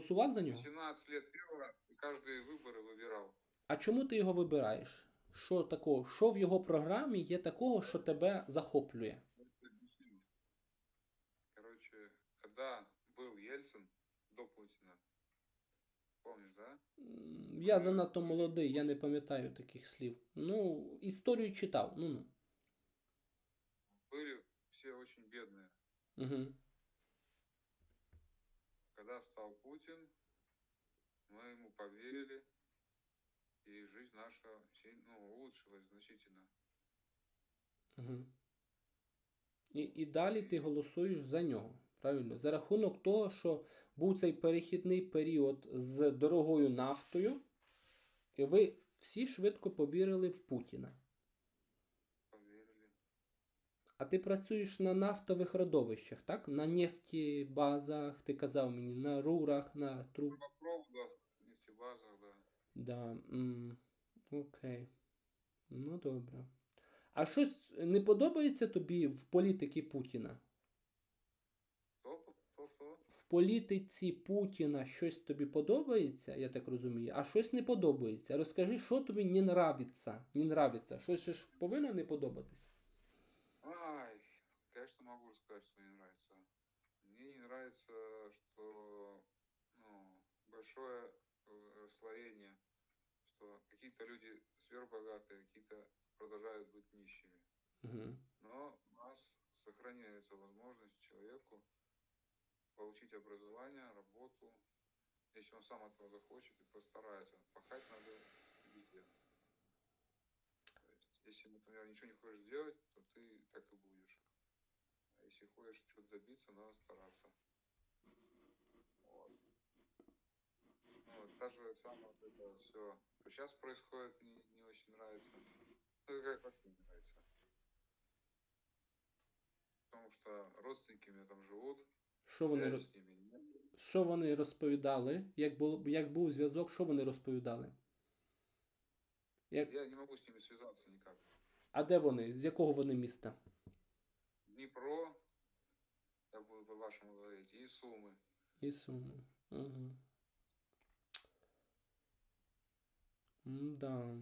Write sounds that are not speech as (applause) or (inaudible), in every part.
голосував за нього? 17 лет первый раз, и каждые выборы выбирал. А чому ти його вибираєш? Що такого? Що в його програмі є такого, що тебе захоплює? Короче, когда был Ельцин до Путина, помнишь, да? М, Я занадто молодий, я не пам'ятаю таких слів. Ну, історію читав. Ну ну. Были все очень бедные. Угу. Когда стал Путин, мы ему поверили, и жизнь наша ну, улучшилась значительно. Угу. І, і далі ти голосуєш за нього. Правильно? За рахунок того, що був цей перехідний період з дорогою нафтою, і ви всі швидко повірили в Путіна. Поверили. А ти працюєш на нафтових родовищах, так? На нефтібазах, ти казав мені, на рурах, на труб. Трубопроводах, нефтебазах, да. Да. м, Окей. Ну добре. А щось не подобається тобі в політиці Путіна? То, то, то. В політиці Путіна щось тобі подобається, я так розумію, а щось не подобається. Розкажи, що тобі не нравиться. Не нравиться. Щось же ж повинно не подобатись. Ай, конечно, могу рассказать, что мне нравится. Мне не нравится, что ну, большое э, расслоение, что какие-то люди сверхбогатые, какие-то продолжают быть нищими. Угу. Но у нас сохраняется возможность человеку получить образование, работу, если он сам этого захочет и постарается. Пахать надо если, например, ничего не хочешь делать, то ты так и будешь. А если хочешь чего-то добиться, надо стараться. Вот. Вот, даже самое вот это все, сейчас происходит, не, не очень нравится. Ну, как вообще не нравится. Потому что родственники у меня там живут, Що вони, роз- що вони розповідали? Як, було, як був зв'язок, що вони розповідали? Як... Я не могу с ними связаться никак. А де вони? З якого вони міста? Днепро, я буду по-вашему говорить, и Сумы. І Суми. Угу. Да.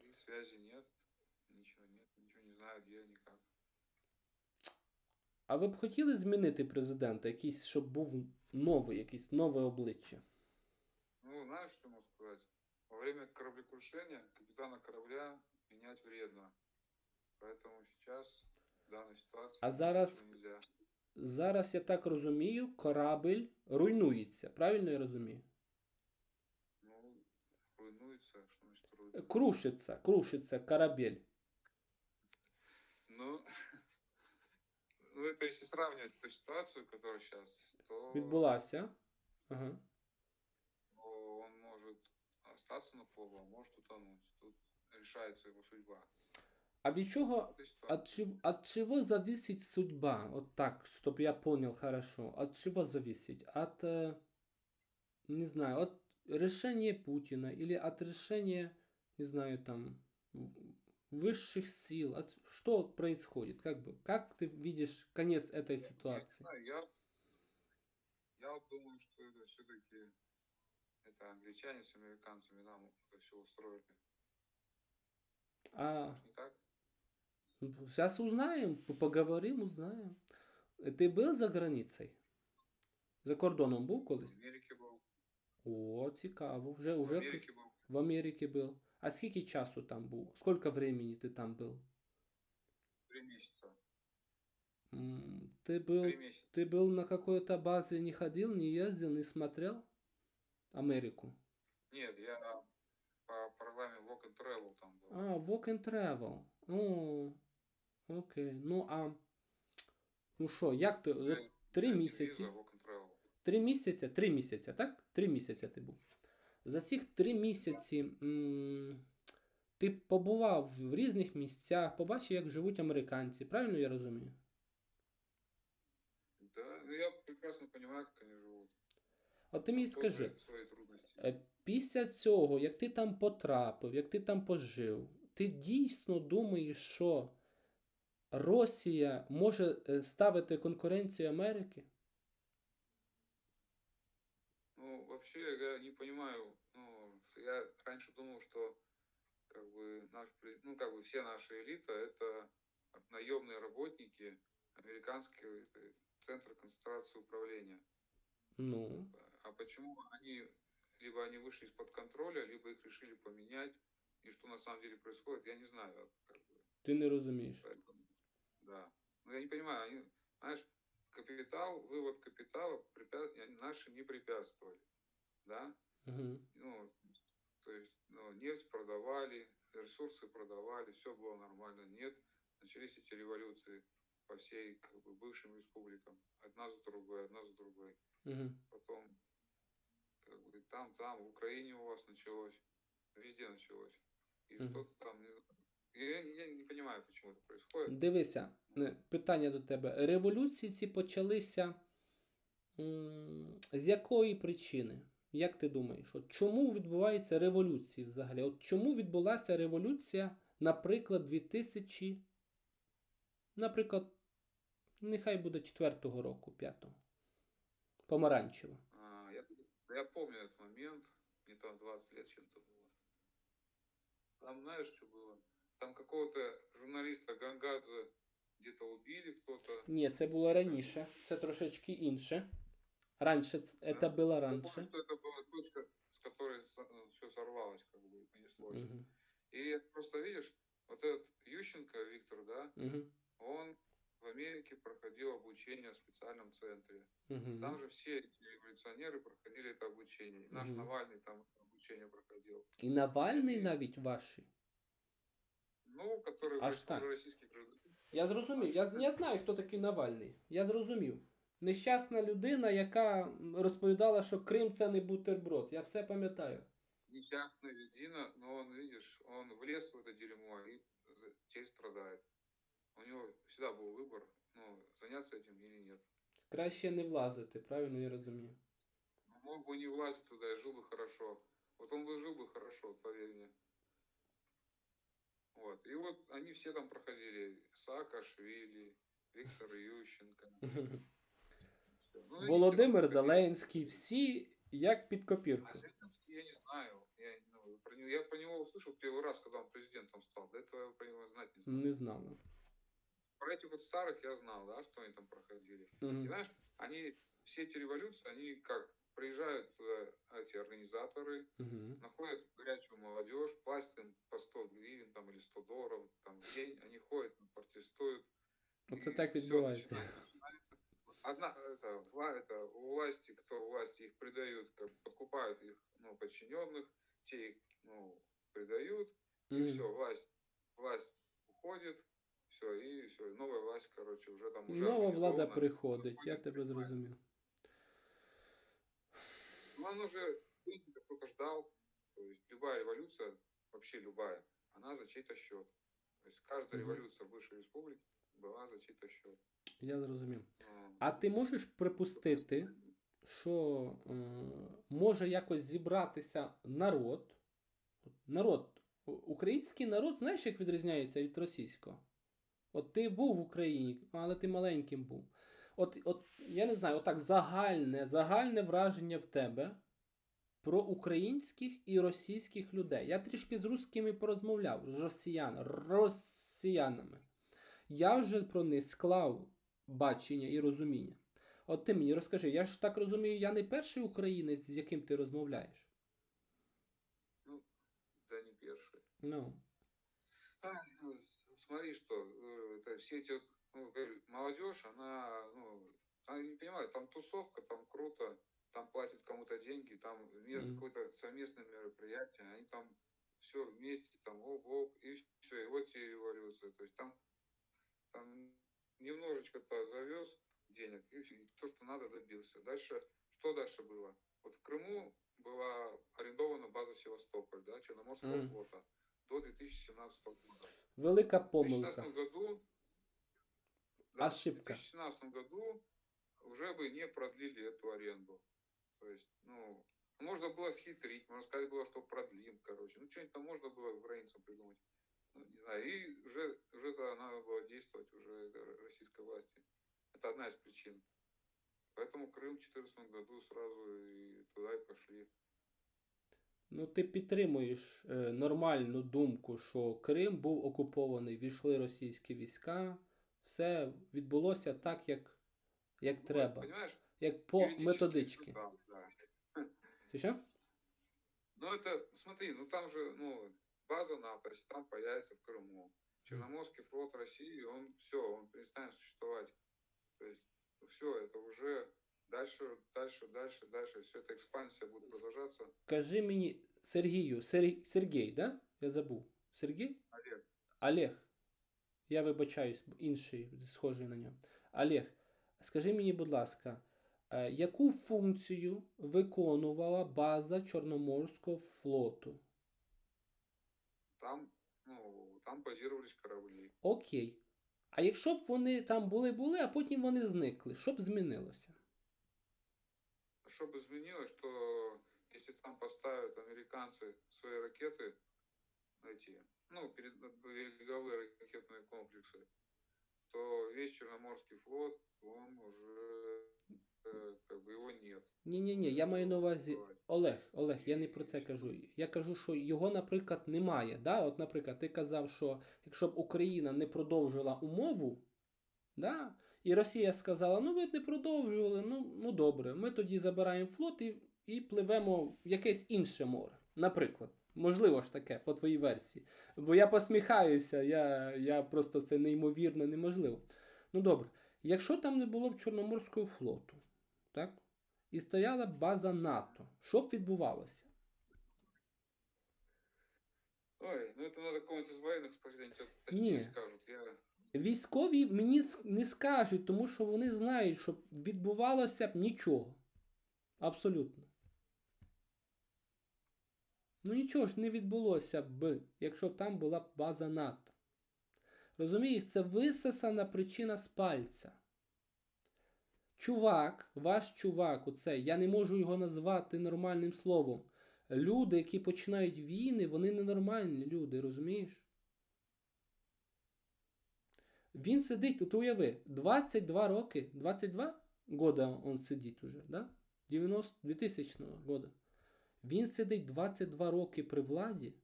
И связи нет, ничего нет, ничего не знаю, где, никак. А ви б хотіли змінити президента, якийсь, щоб був новий, якийсь нове обличчя? Ну, знаешь, что могу сказать? Во время кораблекрушения капитана корабля менять вредно. Поэтому сейчас, в данной ситуации, А зараз- ничего нельзя. Зараз, я так розумію, корабель руйнується. Правильно я розумію? Ну, руйнуется, что значит руйнуется? Крушиться, крушиться корабель. Ну, (laughs) ну, это если сравнивать эту ситуацию, которая сейчас, то Відбулася. Ага. остаться на плаву, а может утонуть. Тут решается его судьба. А від ситуация. От чего, от чего зависит судьба? Вот так, чтобы я понял хорошо. От чего зависит? От, э, не знаю, от решения Путина или от решения, не знаю, там, высших сил? От, что происходит? Как бы, как ты видишь конец этой Я ситуации? я, я вот думаю, что это все-таки это англичане с американцами нам это все устроили. А, Может, не так? сейчас узнаем, поговорим, узнаем. Ты был за границей? За кордоном був В колись? Америке был. О, цікаво. Вже, В уже... Америке был. В Америке был. А скільки часу там був? Сколько времени ты там был? Три месяца. М, Ты был, Три месяца. ты был на какой-то базе, не ходил, не ездил, не смотрел Америку? Нет, я по программе Walk and Travel там был. А, walk and travel. О, окей. Ну, а, ну що, як ти, от Це- три це місяці, виза, Walk and Travel. три місяці, три місяці, так? Три місяці ти був. За цих три місяці м, ти побував в різних місцях, побачив, як живуть американці, правильно я розумію? Да, ну, я прекрасно понимаю, как они живут. От ти мені Тоже скажи, Свои трудности. е, після цього, як ти там потрапив, як ти там пожив, ти дійсно думаєш, що Росія може е, ставити конкуренцію Америки? Ну, вообще, я не понимаю, ну, я раньше думал, что как бы наш, пре- ну, как бы все наши элита это наемные работники американского э, центра концентрации управления. Ну, А почему они, либо они вышли из-под контроля, либо их решили поменять, и что на самом деле происходит, я не знаю. Как бы, ти не розумієш. поэтому, да. Ну, я не понимаю, они, знаешь, капитал, вывод капитала препя- они наши не препятствовали, да, Угу. ну, то есть, ну, нефть продавали, ресурсы продавали, все было нормально. Нет, начались эти революции по всей как бы, бывшим республикам, одна за другой, одна за другой. Угу. Потом, как бы, там, там, в Украине у вас началось, везде началось. И что-то там, не знаю. Я, я не понимаю, почему это происходит. Дивися, питання до тебе. Революції ці почалися м, з якої причини? Як ти думаєш? От чому відбуваються революції взагалі? От чому відбулася революція, наприклад, 2000, наприклад, нехай буде 4-го року, 5-го. Помаранчева. А, я, я помню этот момент, мне там 20 лет чем-то было. Там знаешь, что было? Там какого-то журналиста Гангадзе где-то убили кто-то. Ні, це було раніше. Це трошечки інше. Раніше це Да. було Я раніше. помню, что это была точка, с которой все сорвалось, как бы, и понеслось. Угу. И просто видишь, вот этот Ющенко Виктор, да, Угу. он в Америке проходил обучение в специальном центре. Угу. Там же все эти революционеры проходили это обучение. И наш Мгм. Навальный там обучение проходил. І Навальний навіть ваші. Ну, который Аж уже так. российский гражданин. Я зрозумів. Я, я знаю, хто такий Навальний. Я зрозумів. Нещасна людина, яка розповідала, що Крим це не бутерброд. Я все пам'ятаю. Несчастная людина, но он, видишь, он влез в это дерьмо и за- теперь страдает. У него всегда был выбор, ну, заняться этим или нет. Краще не влазити, правильно я розумію. Ну, Мог бы не влазить туда и жил бы хорошо. Вот он бы жил бы хорошо, поверь мне. Вот. И вот они все там проходили. Саакашвили, Виктор Ющенко. (laughs) всё. Ну, и все Володимир там проходили. Зеленський, всі як під А копірку. Зеленский я не знаю. Я, ну, про него, я про него услышал первый раз, когда он президентом стал. До этого я про него знать не знал. Не знав. Про этих вот старых я знал, да, что они там проходили. И Угу. знаешь, они, все эти революции, они как приезжают туда эти организаторы, Угу. находят горячую молодежь, платят им по 100 гривен там, или 100 долларов там, в день, они ходят, протестуют. Оце и так начинается- начинается. Одна, это, вла, это, у власти, кто у власти их предают, как, подкупают их ну, подчиненных, те их ну, предают, и Мгм. все, власть, власть уходит, все, и все, новая власть, короче, уже там уже Нова влада приходить, я тебе зрозумів. Ну, он уже Путина кто-то ждал. То есть любая революция, вообще любая, она за чей-то счет. То есть каждая революция в бывшей республике была за чей-то счет. Я зрозумів. Ну, А ти можеш припустити, що е, може якось зібратися народ. Народ, український народ, знаєш, як відрізняється від російського? От ти був в Україні, але ти маленьким був. От, от я не знаю, отак загальне, загальне враження в тебе про українських і російських людей. Я трішки з русскими порозмовляв, з росіян, росіянами. Я вже про них склав бачення і розуміння. От ти мені розкажи, я ж так розумію, я не перший українець, з яким ти розмовляєш. Ну, да не первый. Ну. Ну, смотри, что э, это все эти вот, ну, молодежь, она, ну, она не понимает, там тусовка, там круто, там платят кому-то деньги, там Мгм. какое-то совместное мероприятие, они там все вместе, там оп-оп, и все, и вот тебе революция. То есть там, там немножечко-то завез денег, и, всё, и то, что надо, добился. Дальше, что дальше было? Вот в Крыму была арендована база Севастополь, да, Черноморского Мгм. флота до 2017 года. Велика В помилка. 2016 году, да, Ошибка. в 2017 году уже бы не продлили эту аренду. То есть, ну, можно было схитрить, можно сказать было, что продлим, короче. Ну, что-нибудь там можно было украинцам придумать. Ну, не знаю, и уже, уже тогда надо было действовать уже российской власти. Это одна из причин. Поэтому Крым в 2014 году сразу и туда и пошли. Ну, ти підтримуєш е, нормальну думку, що Крим був окупований, війшли російські війська, все відбулося так, як, як Вот, треба, Понимаешь? як по юридически методичці. всё так, да. Чи що? Ну это, смотри, ну там же, ну, база НАТО, если там появится в Крыму. Черноморский флот России, он все, он перестанет существовать. То есть, все, это уже дальше, дальше, дальше, дальше, все эта экспансия будет продолжаться. Кажи мені, Сергію, Сер... Сергій, да? Я забув. Сергій? Олег, Олег. Я вибачаюсь, інший схожий на нього. Олег, скажи мені, будь ласка, е, яку функцію виконувала база Чорноморського флоту? там, ну, там базировались корабли. Окей. А якщо б вони там були були, а потім вони зникли, що б змінилося? Что бы изменилось, что если там поставят американцы свои ракеты, эти, ну, перед, береговые ракетные комплексы, то весь Черноморский флот, он уже, э, как бы его нет. Ні, ні, ні, я маю на увазі. Бывает. Олег, Олег, я не про це кажу. Я кажу, що його, наприклад, немає. Да? От, наприклад, ти казав, що якщо б Україна не продовжила умову, да? і Росія сказала, ну ви не продовжували, ну, ну добре, ми тоді забираємо флот і, і пливемо в якесь інше море. Наприклад. Можливо ж таке, по твоїй версії. Бо я посміхаюся, я, я просто це неймовірно неможливо. Ну добре, якщо там не було б Чорноморського флоту, так? і стояла база НАТО. Що б відбувалося? Ой, ну это надо кого-нибудь из военных спросить, они тебе точнее скажут. Я, Військові мені не скажуть, тому що вони знають, що відбувалося б нічого. Абсолютно. Ну нічого ж не відбулося б, якщо б там була база НАТО. Розумієш, це висосана причина з пальця. Чувак, ваш чувак, оцей, я не можу його назвати нормальним словом. Люди, які починають війни, вони ненормальні люди, розумієш? Він сидить, тут уяви, 22 роки, 22 года он сидить уже, да? 90, 2000 года. Він сидить 22 роки при владі,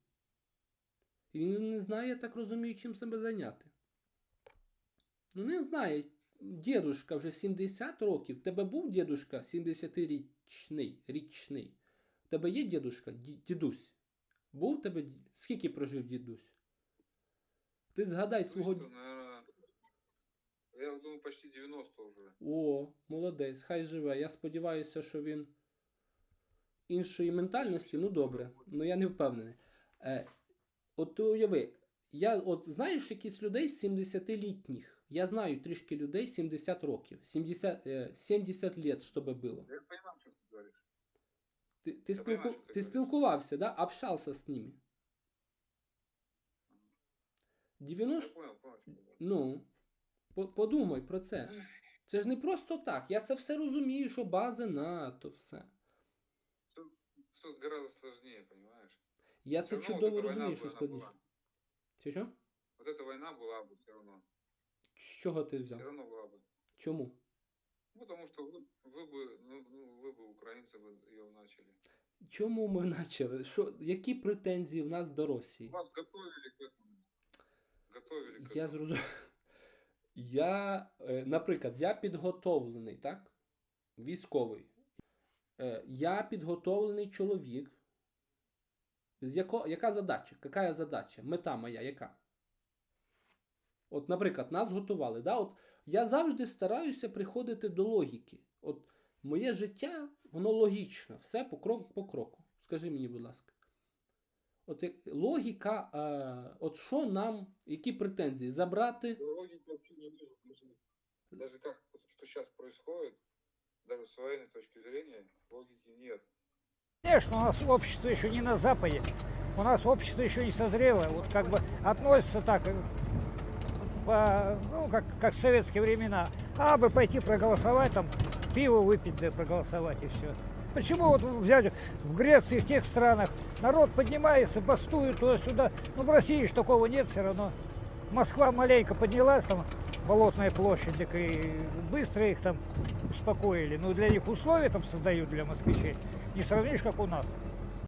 і він не знає, я так розумію, чим себе зайняти. Ну, не знає. Дідушка вже 70 років. Тебе був дідушка 70-річний, річний. Тебе є дідушка, дідусь? Був тебе? Скільки прожив дідусь? Ти згадай свого. Я думаю, почти 90 уже. О, молодець, хай живе. Я сподіваюся, що він іншої ментальності, ну добре, ну я не впевнений. Е, от ти уяви, я от знаєш якісь людей 70-літніх. Я знаю трішки людей 70 років. 70, е, 70 лет, щоб було. Я понимаю, что ты говоришь. Ти, ти, Я спілку... понимаю, що ти ти говориш. спілкувався, да? общався з ними. Я 90... понял, понял. Ну, подумай про це. Це ж не просто так. Я це все розумію, що бази НАТО, все. Все гораздо сложнее, понимаешь? Я Всё це равно вот чудово эта война розумію, бы що она складніше. была. Чи що? Вот эта война была бы все равно. З чого ти взяв? Все равно была бы. Чому? Ну, Потому что вы, вы бы, ну, ну, вы бы, украинцы, бы ее начали. Чому ми почали? Що, які претензії в нас до Росії? Вас готовили к этому. Готовили к Я этому. зрозумів. (laughs) Я, е, наприклад, я підготовлений, так? Військовий. Е, Я підготовлений чоловік. Яко, яка задача? Яка задача? Мета моя яка? От, наприклад, нас готували. Да? От я завжди стараюся приходити до логіки. От моє життя, воно логічне, все по крок по кроку. Скажи мені, будь ласка. От логіка, е, от що нам, які претензії? Забрати. Вообще не вижу, что даже как, что сейчас происходит, даже с военной точки зрения, логики нет. Конечно, у нас общество еще не на Западе. У нас общество еще не созрело. Вот как бы относится так, э, по, ну, как, как в советские времена. А бы пойти проголосовать, там, пиво выпить, да проголосовать и все. Почему вот взять в Греции, в тех странах, народ поднимается, бастует туда-сюда. Ну, в России же такого нет все равно. Москва маленько поднялась, там Болотная площадь, так и быстро их там успокоили. Но для них условия там создают для москвичей. Не сравнишь, как у нас.